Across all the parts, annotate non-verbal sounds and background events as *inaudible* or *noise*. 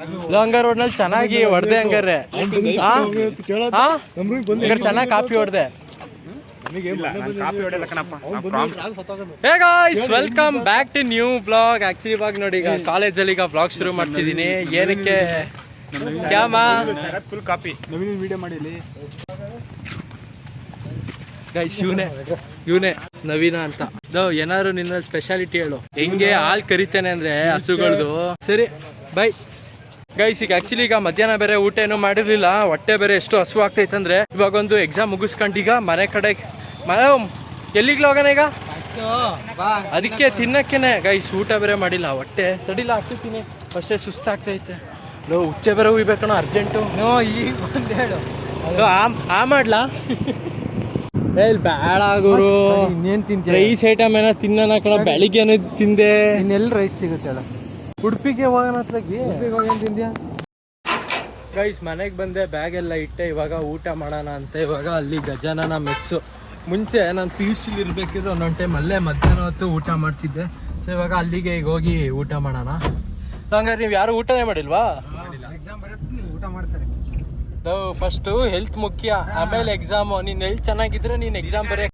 ಹಂಗಾರೆ ರೋಡ್ನಲ್ಲಿ ಚೆನ್ನಾಗಿ ಹೊಡೆದೆ ಹಂಗಾರೆ ಚೆನ್ನಾಗಿ ಕಾಪಿ ಹೊಡೆದೆ. Hey guys welcome back to new blog actually ಇವಾಗ ನೋಡಿ ಈಗ ಕಾಲೇಜಲ್ಲಿ ಈಗ ಬ್ಲಾಗ್ ಶುರು ಮಾಡ್ತಿದ್ದೀನಿ. ಏನಕ್ಕೆ? ಫುಲ್ ಇವನೇ ನವೀನ ಅಂತ. ಏನಾದ್ರು ನಿನ್ನ ಸ್ಪೆಷಾಲಿಟಿ ಹೇಳು. ಹೆಂಗೆ ಹಾಲ್ ಕರಿತೇನೆ ಅಂದ್ರೆ ಹಸುಗಳದು. ಸರಿ ಬೈ ಗೈಸ್ ಈಗ ಆಕ್ಚುಲಿ ಈಗ ಮಧ್ಯಾಹ್ನ ಬೇರೆ ಊಟ ಏನೂ ಮಾಡಿರ್ಲಿಲ್ಲ. ಹೊಟ್ಟೆ ಬೇರೆ ಎಷ್ಟು ಹಸು ಆಗ್ತೈತೆ ಅಂದ್ರೆ. ಇವಾಗ ಒಂದು ಎಕ್ಸಾಮ್ ಮುಗಿಸ್ಕೊಂಡು ಈಗ ಮನೆ ಕಡೆ ಮನೆ ಎಲ್ಲಿಗ್ಲ ಹೋಗೋಣ ಈಗ? ಅದಕ್ಕೆ ತಿನ್ನಕ್ಕೇನೆ. ಗೈಸ್ ಊಟ ಬೇರೆ ಮಾಡಿಲ್ಲ. ಹೊಟ್ಟೆ ತಡಿಲ್ಲ ಹಾಕ್ತಿರ್ತೀನಿ. ಅಷ್ಟೇ ಸುಸ್ತಾಗ್ತೈತೆ. ಲೋ ಉಚ್ಚೆ ಬೇರೆ ಹುಯ್ಬೇಕಣ ಅರ್ಜೆಂಟು ನೋ ಈಗ ಬಂದು ಹೇಳು. ಆ ಮಾಡ್ಲಾ? ಏಲ್ ಬೇಡ ಗುರು. ಇನ್ನೇನ್ ತಿಂತೀಯ? ರೈಸ್ ಐಟಮ್ ಏನೋ ತಿನ್ನೋಣ ಕಣ. ಬೆಳಿಗ್ಗೆನೂ ತಿಂದೆ. ಇನ್ನೆಲ್ಲಿ ರೈಸ್ ಸಿಗುತ್ತೆ ಹೇಳು? ಉಡುಪಿಗೆ ಹೋಗೋಣ ಹತ್ಲಾಗಿ ಗೈಸ್ ಮನೆಗೆ ಬಂದೆ ಬ್ಯಾಗ್ ಎಲ್ಲ ಇಟ್ಟೆ ಇವಾಗ ಊಟ ಮಾಡೋಣ ಅಂತ. ಇವಾಗ ಅಲ್ಲಿ ಗಜಾನನ ಮೆಸ್ಸು. ಮುಂಚೆ ನಾನು ಪಿ ಯು ಸಿಲಿ ಇರ್ಬೇಕಿದ್ರು ಒಂದೊಂದು ಟೈಮ್ ಅಲ್ಲೇ ಮಧ್ಯಾಹ್ನ ಹೊತ್ತು ಊಟ ಮಾಡ್ತಿದ್ದೆ. ಸೊ ಇವಾಗ ಅಲ್ಲಿಗೆ ಈಗ ಹೋಗಿ ಊಟ ಮಾಡೋಣ. ಹಂಗಾರೆ ನೀವು ಯಾರು ಊಟನೇ ಮಾಡಿಲ್ವಾ? ಊಟ ಮಾಡ್ತಾರೆ. ನಾವು ಫಸ್ಟು ಹೆಲ್ತ್ ಮುಖ್ಯ. ಆಮೇಲೆ ಎಕ್ಸಾಮು ನೀನು ಹೆಲ್ತ್ ಚೆನ್ನಾಗಿದ್ರೆ ನೀನು ಎಕ್ಸಾಮ್ ಬರೀ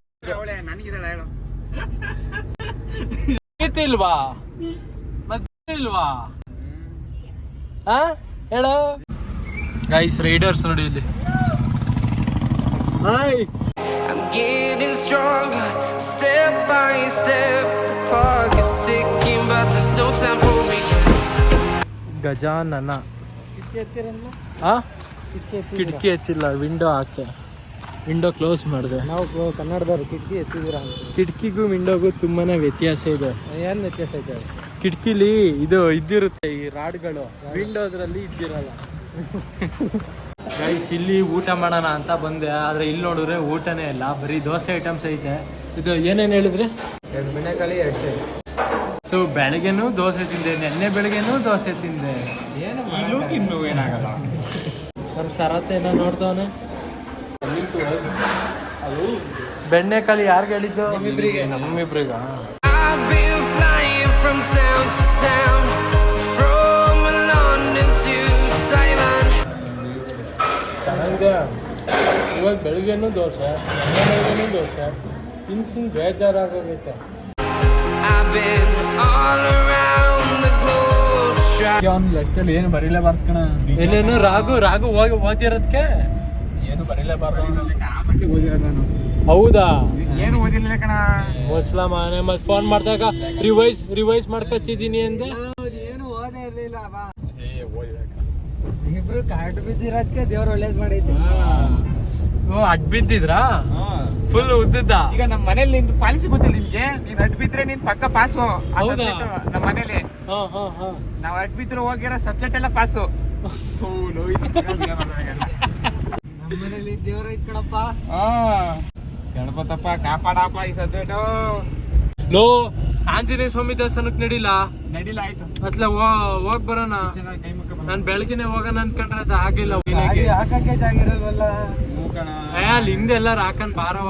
ಇಲ್ವಾ ಇಲ್ವಾ? ಹಾ ಹೇಳೋ. ಗೈಸ್ ರೈಡರ್ಸ್ ನೋಡಿ ಇಲ್ಲಿ. Hi I'm getting stronger, step by step. The clock is ticking, but there's no time for me. Gajanana. ಆ? ಕಿಟಕಿ ಎತ್ತಿ ಕಿಟಕಿ ಎತ್ತಿಲ್ಲ ವಿಂಡೋ ಹಾಕೆ ವಿಂಡೋ ಕ್ಲೋಸ್ ಮಾಡಿದೆ. ನಾವು ಕನ್ನಡದವ್ರು ಕಿಟಕಿ ಎತ್ತಿದ್ದೀರಾ ಅಂತ. ಕಿಟಕಿಗೂ ವಿಂಡೋಗೂ ತುಂಬಾನೇ ವ್ಯತ್ಯಾಸ ಇದೆ. ಏನು ವ್ಯತ್ಯಾಸ ಐತೆ ಹೇಳು? ಕಿಟಕಿಲಿ ಇದು ಇದ್ದಿರುತ್ತೆ ಈ ರಾಡ್ಗಳು. ವಿಂಡೋದ್ರಲ್ಲಿ ಇದ್ದಿರಲ್ಲ. ಗೈಸ್ ಇಲ್ಲಿ ಊಟ ಮಾಡೋಣ ಅಂತ ಬಂದೆ ಆದ್ರೆ ಇಲ್ಲಿ ನೋಡಿದ್ರೆ ಊಟನೇ ಇಲ್ಲ. ಬರೀ ದೋಸೆ ಐಟಮ್ಸ್ ಐತೆ. ಇದು ಏನೇನು ಹೇಳಿದ್ರಿ? ಎರಡು ಬೆಣ್ಣೆಕಾಳಿ ಎರಡು ಸೈ ಸೊ ಬೆಳಗ್ಗೆನೂ ದೋಸೆ ತಿಂದೆ ನೆನ್ನೆ ಬೆಳಗ್ಗೆನೂ ದೋಸೆ ತಿಂದೆ. ಏನು ಇಲ್ಲೂ ತಿನ್ನು ಏನಾಗಲ್ಲ. ನಮ್ಮ ಸರತೆ ಏನೋ ನೋಡ್ತವನೆ ಬೆಣ್ಣೆಕಾಲಿ ಯಾರಿಗೆ ಹೇಳಿದ್ದು? ನಮ್ಮಿಬ್ರಿಗೆ. ನಮ್ಮಿಬ್ರಿಗ? From town to town, from London to Taiwan. ಇವಾಗ ಬೆಳಿಗ್ಗೆನೂ ದೋಸೆ ಬೆಳಿಗ್ಗೆನೂ ದೋಸೆ ತಿನ್ ತಿನ್ ಬೇಜಾರಾಗೋಗೈತೆ I've been all around the globe, trying. ಅವ್ನ ಲೆಕ್ಕದಲ್ಲಿ ಏನು ಬರೀಲೇಬಾರ್ದು ಕಣ ಏನೇನು ರಾಗು ರಾಗು ಹೋಗಿ ಓದಿರೋದಕ್ಕೆ ಏನು ಬರೀಲೇಬಾರ್ದು ಓದಿರೋದು ನಾನು ಹೌದಾ? ಏನು ಓದಿಲ್ಲ ಕಣ? ಮುಸ್ಲಾಂ ಮನೆ ಮತ್ತೆ ಫೋನ್ ಮಾಡಿದಾಗ ರಿವೈಸ್ ರಿವೈಸ್ ಮಾಡ್ಕೊತಿದ್ದೀನಿ ಅಂದೆ. ಏನು ಓದೇ ಇರಲಿಲ್ಲ ಬಾ. ಇಬ್ರು ಕಾಟು ಬಿದ್ದಿರೋದಕ್ಕೆ ದೇವ್ರು ಒಳ್ಳೇದು ಮಾಡೈತಿ ಓ ಅಡ್ ಬಿದ್ದಿದ್ರಾ? ಫುಲ್ ಉದ್ದದ್ದ? ಈಗ ನಮ್ಮ ಮನೇಲಿ ನಿಂದು ಪಾಲಿಸಿ ಗೊತ್ತಿಲ್ಲ ನಿಮ್ಗೆ? ನೀನ್ ಅಡ್ ಬಿದ್ರೆ ನೀನ್ ಪಕ್ಕ ಪಾಸು ಹೌದಾ? ನಮ್ಮ ಮನೇಲಿ. ಹಾ ಹಾ ಹಾ. ನಾವ್ ಅಡ್ ಬಿದ್ರೆ ಹೋಗಿರೋ ಸಬ್ಜೆಕ್ಟ್ ಎಲ್ಲ ಪಾಸು ನಮ್ಮ ಮನೇಲಿ ದೇವ್ರ ಐತ್ ಕಣಪ್ಪ. ಗಣಪತಪ್ಪ ಕಾಪಾಡಪ್ಪ ಈ ಸದ್ಯಟು ನೋ ಆಂಜನೇಯ ಸ್ವಾಮಿ ದೇವಸ್ಥಾನಕ್ಕೆ ನಡಿಲ್ಲ ನಡಿಲ್ಲ ಆಯ್ತು. ಅತ್ಲ ಹೋಗ್ ಬರೋಣ. ನಾನ್ ಬೆಳಗಿನ ಹೋಗೋಣ ಅನ್ಕೊಂಡ್ರೆ ಅದು ಆಗಿಲ್ಲ. ಅಲ್ಲಿ ಹಿಂದೆ ಎಲ್ಲಾರು ಹಾಕೊಂಡ್ ಬಾರವ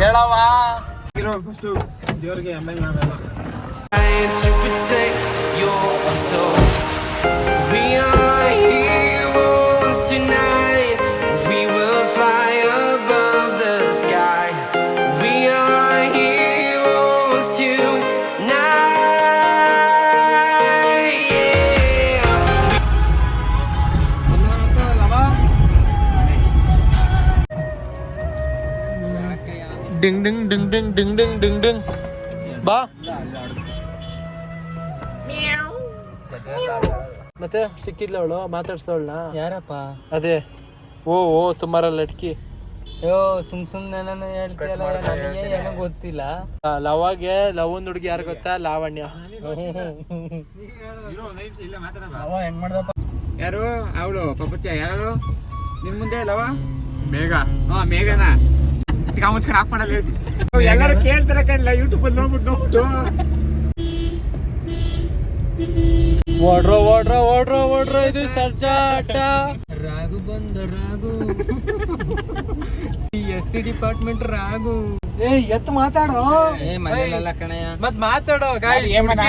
ಹೇಳವ ಇರೋ ಫಸ್ಟ್ ದೇವ್ರಿಗೆ ಆಮೇಲೆ ನಾವೆಲ್ಲ. To protect your soul. We are ding ding ding ding ding ding ding ding ಬಾ ಮತ್ತೆ ಸಿಕ್ಕಿದ್ಲ ಅವಳು ಮಾತಾಡ್ಸವಳನ ಯಾರಪ್ಪ? ಅದೇ. ಓ ಓ ತುಮಾರ ಲಟ್ಕಿ. ಅಯ್ಯೋ ಸುಮ್ ಸುಮ್ನೆ ನಾನು ಹೇಳ್ತೀಯಲ್ಲ ನನಗೆ ಏನೋ ಗೊತ್ತಿಲ್ಲ. ಲವಾಗೆ ಲವ್ ಒಂದ್ ಹುಡುಗಿ ಯಾರು ಗೊತ್ತಾ? ಲಾವಣ್ಯ. ಅವ ಹೆಂಗ್ ಮಾಡ್ದಪ್ಪ? ಯಾರು? ಅವಳು ಪಪ್ಪಚ್ಚ ಯಾರು? ನಿನ್ ಮುಂದೆ ಲವ? ಮೇಘ. ಹಾ ಮೇಘನ. ಅದಕ್ಕೆ ಕಣ ಆಫ್ ಮಾಡಲ್ಲ ಎಲ್ಲರೂ ಕೇಳ್ತಾರೆ ಕಣ್ಲ ಯೂಟ್ಯೂಬ್ ಅಲ್ಲಿ ನೋಡ್ಬಿಟ್ಟು ನೋಡ್ಬಿಟ್ಟು. ಓಡ್ರೋ ಓಡ್ರೋ ಓಡ್ರೋ ಓಡ್ರೋ ಇದು ಸರ್ಜಾಟ ರಾಗು ಬಂದ Raghu C S C department Raghu ಏ ಎತ್ ಮಾತಾಡೋ. ಏ ಮನೆಯಲ್ಲ ಕಣಯ್ಯ. ಮತ್ ಮಾತಾಡೋ ಗಾಯ್ಸ್ ಏಮನ?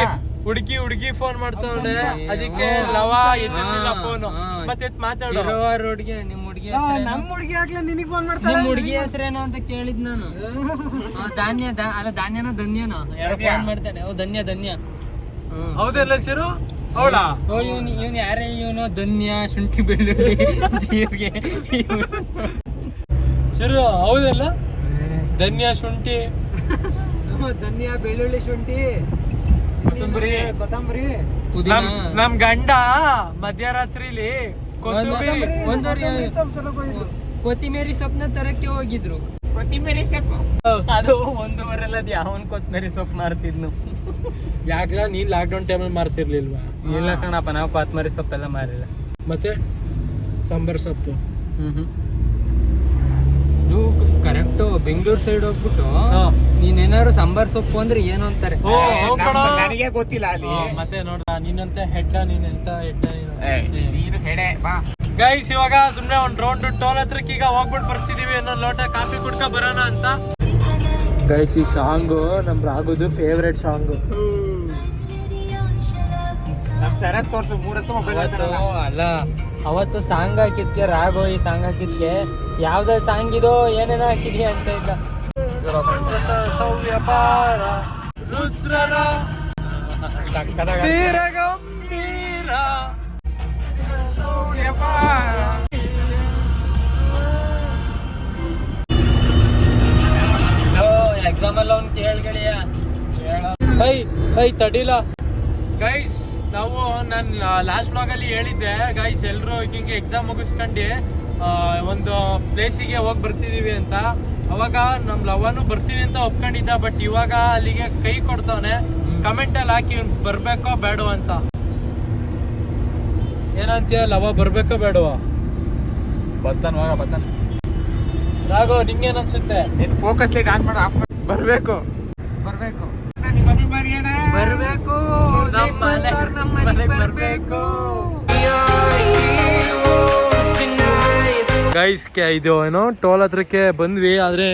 ಹುಡುಗಿ ಹುಡುಗಿ ಫೋನ್ ಮಾಡ್ತಾವ್ರೆ ಅದಕ್ಕೆ ಲವ ಎತ್ತಿಲ್ಲ ಫೋನ್ ಮತ್ತೆ ಮಾತಾಡೋ. ಹುಡುಗಿ ಶಿರುವ ರೋಡ್ಗೆ ನಿಮ್ ಹುಡುಗಿ ನಮ್ಮ ಹುಡುಗಿ ಆಗ್ಲೇ ನಿನಗೆ ಫೋನ್ ಮಾಡ್ತಾಳೆ? ನಿಮ್ಮ ಹುಡುಗಿ ಹೆಸರೇನು ಅಂತ ಕೇಳಿದ್ ನಾನು. ಆ, ಧಾನ್ಯ ದಾ- ಅಲ್ಲ ಧಾನ್ಯನ ಧನ್ಯನೋ? ಯಾರೋ ಫೋನ್ ಮಾಡ್ತಾನೆ. ಓ ಧನ್ಯ ಧನ್ಯ. ಹ್ಮ್. ಹೌದಲ್ಲ ಸಿರು ಅವಳ? ಓ ಇವ್ನು ಇವ್ನು ಯಾರೇ ಇವನು? ಧನ್ಯ ಶುಂಠಿ ಬೆಳ್ಳುಳ್ಳಿ ಜೀರಿಗೆ ಇವ್ನು. ಹೌದಲ್ಲ ಧನ್ಯ ಶುಂಠಿ. ಧನ್ಯ ಬೆಳ್ಳುಳ್ಳಿ ಶುಂಠಿ. ಕೊತ್ತಂಬರಿ. ಕೊತ್ತಂಬರಿ. ಪುದೀನ. ನಮ್ ನಮ್ ಗಂಡ ಮಧ್ಯರಾತ್ರಿಲಿ ಕೊತ್ತಂಬರಿ. ಒಂದೂವರೆ ಕೊತ್ತಂಬರಿ ಸೊಪ್ಪು ತರಕ್ ಹೋಗಿದ್ರು. ಕೊತ್ತಿಮೇರಿ ಸೊಪ್ಪನ್ನ ತರಕ್ಕೆ ಹೋಗಿದ್ರು. ಕೊತ್ತಿಮೇರಿ ಸೊಪ್ಪು. ಅದು ಒಂದೂವರೆಲ್ಲದ್ ಯಾವನ್ ಕೊತ್ತಂಬರಿ ಸೊಪ್ಪು ಮಾರ್ತಿದ್ನು. ಯಾಕಲ ನೀನ್ ಲಾಕ್ಡೌನ್ ಟೈಮಲ್ಲಿ ಮಾರ್ತಿರ್ಲಿಲ್ವಾ? ಇಲ್ಲ ಸಣ್ಣಪ್ಪ ನಾವು ಕೊತ್ತಂಬರಿ ಸೊಪ್ಪೆಲ್ಲ ಮಾರಿಲ್ಲ. ಮತ್ತೆ? ಸಾಂಬಾರ್ ಸೊಪ್ಪು. ಹ್ಮ್ ಹ್ಮ್ ಕರೆಕ್ಟ್ ಬೆಂಗಳೂರು ಸೈಡ್ ಹೋಗ್ಬಿಟ್ಟು ನೀನ್ ನೀನೇನಾದ್ರು ಸಾಂಬಾರ್ ಸೊಪ್ಪು ಅಂದ್ರೆ ಏನು ಅಂತಾರೆ? ನನಗೆ ಗೊತ್ತಿಲ್ಲ ಅಲ್ಲಿ. ಮತ್ತೆ ನೋಡ ನೀನಂತ ಹೆಡ್ಡ ನೀನಂತ ಹೆಡ್ಡ ನೀನು ಹೆಡೆ ಬಾ. ಗೈಸ್ ಇವಾಗ ಸುಮ್ನೆ ಒಂದ್ ರೌಂಡ್ ಟೋಲ್ ಹತ್ರಕ್ಕೆ ಈಗ ಹೋಗ್ಬಿಟ್ಟು ಬರ್ತಿದೀವಿ. ಅನ್ನೋ ಲೋಟ ಕಾಫಿ ಕುಡ್ಕ ಬರೋಣ ಅಂತ. ಗೈಸ್ ಈ ಸಾಂಗು ನಮ್ ರಾಗುದು ಫೇವ್ರೆಟ್ ಸಾಂಗ್ ನಮ್ ಸರತ್ ತೋರ್ಸು ಮೂರತ್ತು ಮೊಬೈಲ್ ಅಲ್ಲ ಅವತ್ತು ಸಾಂಗ್ ಹಾಕಿದ್ಕೆ ರಾಘೋ ಈ ಸಾಂಗ್ ಹಾಕಿದ್ಕೆ ಯಾವ್ದ ಸಾಂಗ್ ಇದೋ ಏನೇನೋ ಹಾಕಿದ್ಯ ಅಂತ ಇದ್ದ ಎಕ್ಸಾಮ್ ಅಲ್ಲ ಅವ್ನು ಕೇಳ್ಗಳಿಯ. ಹೈ ಹೈ ತಡಿಲ. ಗೈಸ್ ನಾವು ನಾನು ಲಾಸ್ಟ್ ವ್ಲಾಗಲ್ಲಿ ಹೇಳಿದ್ದೆ ಗೈಸ್ ಎಲ್ಲರೂ ಹಿಂಗೆ ಎಕ್ಸಾಮ್ ಮುಗಿಸ್ಕೊಂಡು ಒಂದು ಪ್ಲೇಸಿಗೆ ಹೋಗಿ ಬರ್ತಿದ್ದೀವಿ ಅಂತ. ಅವಾಗ ನಮ್ಮ ಲವನು ಬರ್ತೀನಿ ಅಂತ ಒಪ್ಕೊಂಡಿದ್ದ ಬಟ್ ಇವಾಗ ಅಲ್ಲಿಗೆ ಕೈ ಕೊಡ್ತಾವನೆ. ಕಮೆಂಟಲ್ಲಿ ಹಾಕಿ ಬರಬೇಕೋ ಬೇಡೋ ಅಂತ. ಏನಂತೀಯ ಲವ ಬರಬೇಕೋ ಬೇಡವ ಬರ್ತಾನ ಹೋಗ ಬತ್ತಾನ ರಾಘವ್ ನಿಂಗೇನ್ ನೀನು ನೀನ್ ಫೋಕಸ್ ಲೈಟ್ ಆನ್ ಮಾಡು ಆಫ್ ಮಾಡಿ. ಬರಬೇಕು. ಬರಬೇಕು. ನಿಮ್ಮ ಅಭಿಮಾನಿ ಅಣ್ಣ. ಬರ್ಬೇಕು. ನಮ್ಮ ಮನೆಗ್ ಬರಬೇಕು ಗೈಸ್ಗೆ. ಗೈಸ್ ಇದು, ಏನೋ ಟೋಲ್ ಹತ್ರಕ್ಕೆ ಬಂದ್ವಿ, ಆದರೆ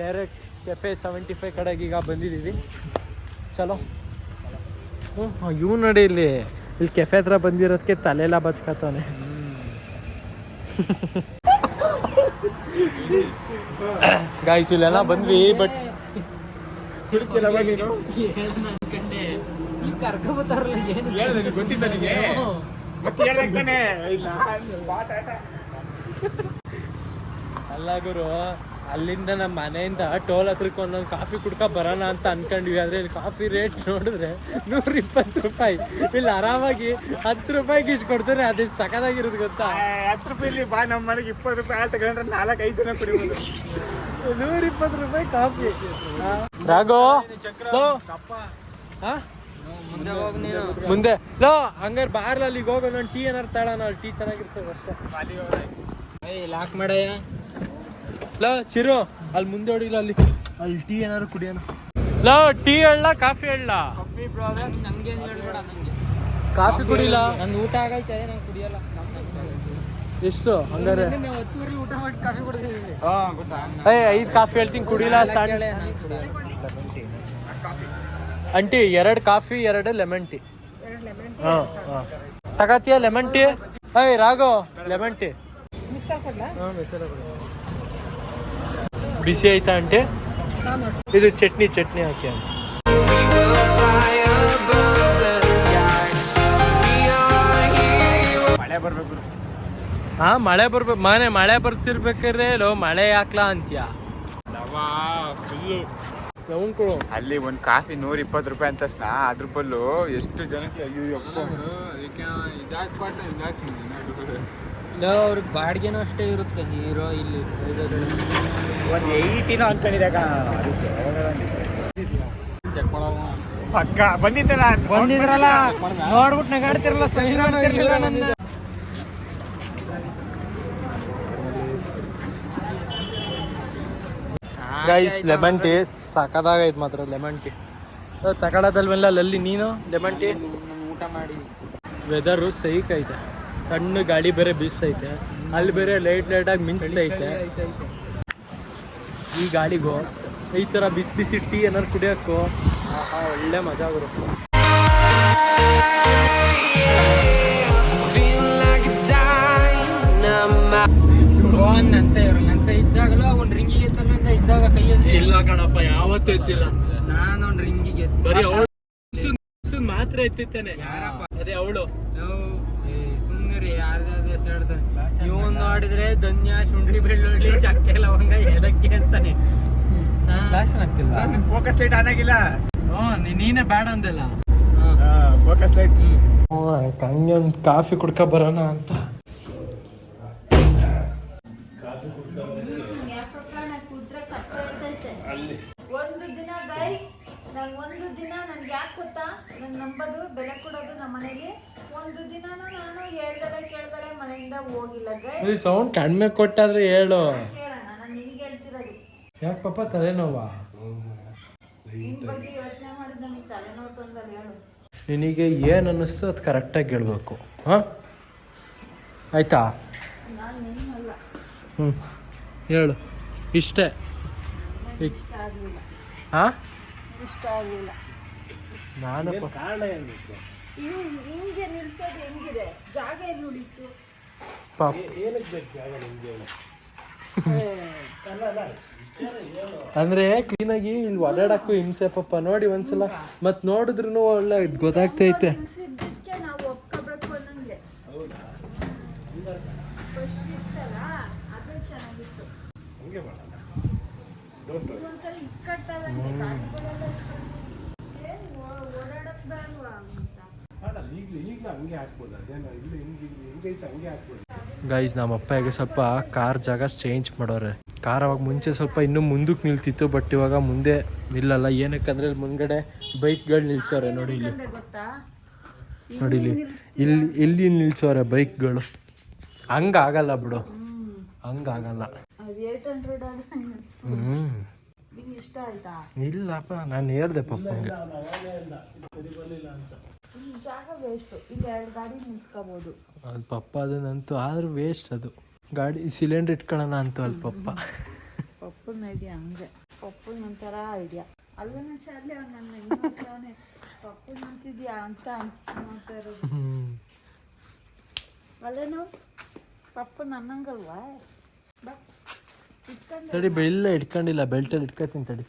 ಡೈರೆಕ್ಟ್ ಕೆಫೆ ಸೆವೆಂಟಿ ಫೈವ್ ಕಡೆಗೆ ಈಗ ಬಂದಿದ್ದೀವಿ ಚಲೋ ಹ್ಞೂ ಇವ್ ನೋಡಿ ಇಲ್ಲಿ ಇಲ್ಲಿ ಕೆಫೆ ಹತ್ರ ಬಂದಿರೋದಕ್ಕೆ ತಲೆಲ್ಲ ಬಚ್ಕತಾನೆ ಗಾಯ್ಸ್ *laughs* ಇಲ್ಲೆಲ್ಲ ಬಂದ್ವಿ ಬಟ್ ಹುಡುಕ್ತಿಲ್ಲವ ನೀನು ಕರ್ಕೊ ಬರ್ತಾರಲ್ಲ ಏನು? ಹೇಳ್ದೆ ಗೊತ್ತಿಲ್ಲ ನಿನಗೆ. ಮತ್ತೆ ಇಲ್ಲ. ಅಲ್ಲ ಗುರು ಅಲ್ಲಿಂದ ನಮ್ಮ ಮನೆಯಿಂದ ಟೋಲ್ ಹತ್ರಕ್ಕೆ ಒಂದೊಂದು ಕಾಫಿ ಕುಡ್ಕ ಬರೋಣ ಅಂತ ಅನ್ಕೊಂಡ್ವಿ. ಆದ್ರೆ ಇಲ್ಲಿ ಕಾಫಿ ರೇಟ್ ನೋಡಿದ್ರೆ ನೂರ ಇಪ್ಪತ್ತು ರೂಪಾಯಿ. ಇಲ್ಲಿ ಆರಾಮಾಗಿ ಹತ್ತು ರೂಪಾಯಿಗೆ ಇಷ್ಟು ಕೊಡ್ತಾರೆ. ಅದೇ ಸಖತ್ತಾಗಿರೋದು ಗೊತ್ತಾ? ಹತ್ತು ರೂಪಾಯಿಲಿ ಬಾ ನಮ್ಮ ಮನೆಗೆ ಇಪ್ಪತ್ತು ರೂಪಾಯಿ ಹಾಲು ತಗೊಂಡ್ರೆ ನಾಲ್ಕು ಐದು ಜನ ಕುಡಿಬೋದು. ನೂರ ಇಪ್ಪತ್ತು ರೂಪಾಯಿ ಕಾಫಿ. ರಾಘೋ? ಮುಂದೆ ಹೋಗ್ ನೀನು. ಮುಂದೆ. ಲೋ ಹಂಗಾರೆ ಬಾರ್ಲ ಅಲ್ಲಿಗೆ ಹೋಗೋ ನಾನು ಟೀ ಏನಾರು ತಾಳೋಣ ಅಲ್ಲಿ ಟೀ ಚೆನ್ನಾಗಿರ್ತದೆ ಅಷ್ಟೇ. ಏಯ್ ಲಾಕ್ ಮಾಡಯ್ಯ. ಲೋ ಚಿರು ಅಲ್ಲಿ ಮುಂದೆ ಹೊಡಿಲ್ಲ ಅಲ್ಲಿ. ಅಲ್ಲಿ ಟೀ ಏನಾರು ಕುಡಿಯೋಣ. ಲೋ ಟೀ ಹೇಳ ಕಾಫಿ ಹೇಳ. ನಂಗೆ ಹೇಳ್ಬೇಡ ನಂಗೆ. ಕಾಫಿ ಕುಡಿಲ್ಲ ನಂದು ಊಟ ಆಗೈತೆ ನಂಗೆ ಕುಡಿಯಲ್ಲ. ಎಷ್ಟು? ಹಂಗಾರೆ. ಹತ್ತೂವರೆ ಊಟ ಮಾಡಿ ಕಾಫಿ ಐದು ಕಾಫಿ ಹೇಳ್ತೀನಿ ಕುಡಿಲ್ಲ ನಾನ್ ಕುಡಿಯಲ್ಲ. ಅಂಟಿ ಎರಡು ಕಾಫಿ ಎರಡು ಲೆಮನ್ ಟೀ ಹಾಂ ಹಾಂ. ತಗತಿಯ ಲೆಮನ್ ಟೀ ಏಯ್ ರಾಘೋ ಲೆಮನ್ ಟೀ ಹಾಂ. ಬಿಸಿ ಆಯ್ತಾ ಅಂಟಿ? ಇದು ಚಟ್ನಿ ಚಟ್ನಿ ಹಾಕಿ ಅಂತ ಹಾ ಮಳೆ ಬರ್ಬೇಕು ಮನೆ ಮಳೆ ಬರ್ತಿರ್ಬೇಕಾದ್ರೆ ಲೋ ಮಳೆ ಯಾಕ್ಲಾ ಅಂತ್ಯ? ಅಲ್ಲಿ ಒಂದು ಕಾಫಿ ನೂರ ಇಪ್ಪತ್ತು ರೂಪಾಯಿ ಅಂತ ತಕ್ಷಣ ಅದ್ರ ಬಲ್ಲು ಎಷ್ಟು ಜನಕ್ಕೆ ಅವ್ರಿಗೆ ಬಾಡಿಗೆನೂ ಅಷ್ಟೇ ಇರುತ್ತೆ. ಹೀರೋ ಇಲ್ಲಿ ಒಂದು ಏಯ್ಟಿನೋ ಅನ್ಕೊಂಡಿದ್ದಾಗ ಪಕ್ಕ ಬಂದಿದ್ದಲ್ಲ. ಬಂದಿದ್ರಲ್ಲ ನೋಡ್ಬಿಟ್ಟು ನಗಾಡ್ತಿರಲ್ಲ ಸರಿ ಮಾಡ್ತಿರ್ಲಿಲ್ಲ ನನ್ನ ಗೈಸ್ ಲೆಮನ್ ಟೀ ಸಖತ್ತಾಗೈತೆ ಮಾತ್ರ ಲೆಮನ್ ಟೀ ತಗೊಳ್ಳೋದಲ್ವೆಲ್ಲ ಲಲ್ಲಿ ನೀನು ಲೆಮನ್ ಟೀ ಊಟ ಮಾಡಿ ವೆದರು ಸೈಕ್ ಐತೆ. ತಣ್ಣು ಗಾಳಿ ಬೇರೆ ಬೀಸೈತೆ ಅಲ್ಲಿ ಬೇರೆ ಲೈಟ್ ಲೈಟಾಗಿ ಮಿಂಚ್ತೈತೆ. ಈ ಗಾಳಿಗೂ ಈ ಥರ ಬಿಸಿ ಬಿಸಿ ಟೀ ಏನಾರು ಕುಡಿಯೋಕ್ಕೂ ಆಹಾ ಒಳ್ಳೆ ಮಜಾ ಬರುತ್ತೆ. ಅಂತ ತಗೊಂಡ ಇದ್ದಾಗ ಕೈಯಲ್ಲಿ? ಇಲ್ಲ ಕಣಪ್ಪ ಯಾವತ್ತೂ ಎತ್ತಿಲ್ಲ. ನಾನು ಅವ್ನ್ ರಿಂಗಿಗೆ ಬರೀ ಅವಳು ಮಾತ್ರ ಎತ್ತಿತ್ತೇನೆ ಅದೇ ಅವಳು. ಸುಮ್ಮನೆ ಯಾರ್ದಾದ್ರು ಹೇಳ್ತಾನೆ. ಇವನ್ ನೋಡಿದ್ರೆ ಧನ್ಯ ಶುಂಠಿ ಬೆಳ್ಳುಳ್ಳಿ ಚಕ್ಕೆ ಲವಂಗ ಎದಕ್ಕೆ ಅಂತಾನೆ. ಫ್ಲಾಶ್ ಆಗ್ತಿಲ್ಲ ಫೋಕಸ್ ಲೈಟ್ ಆನ್ ಆಗಿಲ್ಲ. ನೀನೇ ಬ್ಯಾಡ ಅಂದೆಲ್ಲ. ಫೋಕಸ್ ಲೈಟ್ ಹಂಗೆ ಒಂದು ಕಾಫಿ ಕುಡ್ಕ ಬರೋಣ ಅಂತ. ಯಾಕೆ ಗೊತ್ತಾ ನಂಗೆ ನಂಬೋದು ಬೆಲೆ ಕೊಡೋದು ನಮ್ಮ ಮನೆಗೆ. ಒಂದು ದಿನ ನಾನು ಹೇಳ್ದಲೆ ಕೇಳ್ದಲೆ ಮನೆಯಿಂದ ಹೋಗಿಲ್ಲ ಗೈಸ್. ಸೌಂಡ್ ಕಡಿಮೆ ಕೊಟ್ಟಾದ್ರೆ ಹೇಳು. ಕೇಳೋಣ ನಾನು ನಿನಗೆ ಹೇಳ್ತಿರೋದು. ಯಾಕೆ ಪಾಪ ತಲೆನೋವಾ? ನಿನ್ ಬಗ್ಗೆ ಯೋಚನೆ ಮಾಡಿದ ನನಗೆ ತಲೆನೋವು ತಂದಲ್ಲಿ ಹೇಳು. ನಿನಗೆ ಏನು ಅನ್ನಿಸ್ತು ಅದು ಕರೆಕ್ಟಾಗಿ ಹೇಳ್ಬೇಕು. ಹಾಂ? ಆಯ್ತಾ? ನಾನು ನಿನ್ನಲ್ಲ. ಹ್ಞೂ ಹೇಳು. ಇಷ್ಟೇ. ಇಷ್ಟ ಆಗಲಿಲ್ಲ. ಹಾಂ? ಇಷ್ಟ ಆಗಲಿಲ್ಲ. ನಾನು ಹಿಂಗೆ ಹಿಂಗೆ ನಿಲ್ಸೋದು ಹೆಂಗಿದೆ? ಜಾಗ ಎಲ್ಲಿ ಉಳಿತು? ಪಾಪ. ಅಂದ್ರೆ ಕ್ಲೀನಾಗಿ ಇಲ್ಲಿ ಓಡಾಡಕ್ಕೂ ಹಿಂಸೆ ಪಾಪ. ನೋಡಿ ಒಂದ್ಸಲ ಮತ್ ನೋಡಿದ್ರು ಒಳ್ಳೆ ಗೊತ್ತಾಗ್ತೈತೆ. ನಿಲ್ಸಿದ್ದಕ್ಕೆ ನಾವು ಒಪ್ಕೋಬೇಕು ಅನ್ನಂಗೆ ಫಸ್ಟ್ ಇತ್ತಲ್ಲ ಅದೇ ಚೆನ್ನಾಗಿತ್ತು ಒಂಥರ ಇಕ್ಕಟ್ಟಾಗಂತೆ ಗಾಡಿಗಳೆಲ್ಲ ಇಕ್ಕಟ್ಟು. ಏನ್ ಓ- ಓಡಾಡಕ್ ಬೇಡ್ವಾ ಅಂತ ಗೈಸ್ ನಮ್ಮ ಅಪ್ಪಗೆ ಸ್ವಲ್ಪ ಕಾರ್ ಜಾಗ ಚೇಂಜ್ ಮಾಡೋರೆ. ಕಾರ್ ಅವಾಗ ಮುಂಚೆ ಸ್ವಲ್ಪ ಇನ್ನೂ ಮುಂದಕ್ಕೆ ನಿಲ್ತಿತ್ತು ಬಟ್ ಇವಾಗ ಮುಂದೆ ನಿಲ್ಲಲ್ಲ. ಏನಕ್ಕಂದ್ರೆ ಇಲ್ಲಿ ಮುಂದ್ಗಡೆ ಬೈಕ್ಗಳು ನಿಲ್ಸೋರೆ ನೋಡಿ ಇಲ್ಲಿ. ನೋಡಿ ಇಲ್ಲಿ. ಇಲ್ಲಿ ಇಲ್ಲಿ ನಿಲ್ಸೋರೆ ಬೈಕ್ಗಳು ಹಂಗಾಗಲ್ಲ ಬಿಡು. ಹಂಗಾಗಲ್ಲ ಹ್ಞೂ ಇಷ್ಟ ಆಯ್ತಾ? ಇಲ್ಲಪ್ಪ ನಾನು ಹೇಳ್ದೆ ಪಪ್ಪಂಗೆ. ಈ ಜಾಗ ವೇಸ್ಟು ಇಲ್ಲಿ ಎರಡು ಗಾಡಿ ನಿಲ್ಸ್ಕೋಬೋದು. ಅದು ಪಪ್ಪ ಅದನ್ನಂತೂ ಆದ್ರೂ ವೇಸ್ಟ್ ಅದು. ಗಾಡಿ ಸಿಲಿಂಡರ್ ಇಟ್ಕೊಳ್ಳೋಣ ಅಂತೂ ಅಲ್ಲಿ ಪಪ್ಪ ಪಪ್ಪನ ಐಡಿಯಾ ಹಂಗೆ. ಪಪ್ಪನ ಒಂಥರ ಐಡಿಯಾ ಅಲ್ಲನ ಚಾರ್ಲಿ ಅವ್ನು ನನ್ನ ಹೆಂಗೆ ಪಪ್ಪನ ಅಂತಿದ್ಯಾ ಅಂತ ಅಂತ ಇರೋದು. ಅಲ್ಲೇನು ಪಪ್ಪ ನನ್ನಂಗಲ್ವಾ? ತಡಿ ಬೆಲ್ಲ ಇಟ್ಕೊಂಡಿಲ್ಲ ಬೆಲ್ಟಲ್ಲಿ ಇಟ್ಕೊತೀನಿ ತಡಿ.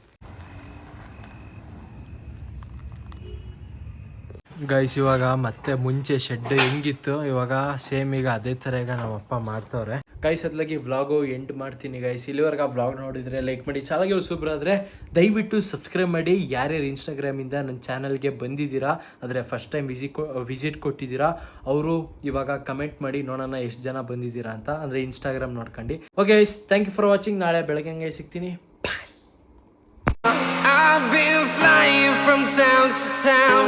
ಗೈಸ್ ಇವಾಗ ಮತ್ತೆ ಮುಂಚೆ ಶೆಡ್ ಹೆಂಗಿತ್ತು? ಇವಾಗ ಸೇಮ್ ಈಗ ಅದೇ ಥರ ಈಗ ನಮ್ಮ ಅಪ್ಪ ಮಾಡ್ತವ್ರೆ. ಗೈಸ್ ಅದ್ಲಾಗಿ ವ್ಲಾಗು ಎಂಡ್ ಮಾಡ್ತೀನಿ ಗೈಸ್ ಇಲ್ಲಿವರೆಗೆ ಆ ವ್ಲಾಗ್ ನೋಡಿದ್ರೆ ಲೈಕ್ ಮಾಡಿ ಚಾನಲ್ಗೆ ಆದ್ರೆ ದಯವಿಟ್ಟು ಸಬ್ಸ್ಕ್ರೈಬ್ ಮಾಡಿ. ಯಾರ್ಯಾರು ಇನ್ಸ್ಟಾಗ್ರಾಮಿಂದ ನನ್ನ ಚಾನಲ್ಗೆ ಬಂದಿದ್ದೀರಾ ಆದರೆ ಫಸ್ಟ್ ಟೈಮ್ ವಿಸಿಟ್ ವಿಸಿಟ್ ಕೊಟ್ಟಿದ್ದೀರಾ ಅವರು ಇವಾಗ ಕಮೆಂಟ್ ಮಾಡಿ ನೋಡೋಣ ಎಷ್ಟು ಜನ ಬಂದಿದ್ದೀರಾ ಅಂತ ಅಂದರೆ ಇನ್ಸ್ಟಾಗ್ರಾಮ್ ನೋಡ್ಕೊಂಡು. Okay guys thank you for watching ನಾಳೆ ಬೆಳಗ್ಗೆ ಹಂಗೆ ಸಿಗ್ತೀನಿ. I've been flying from town to town,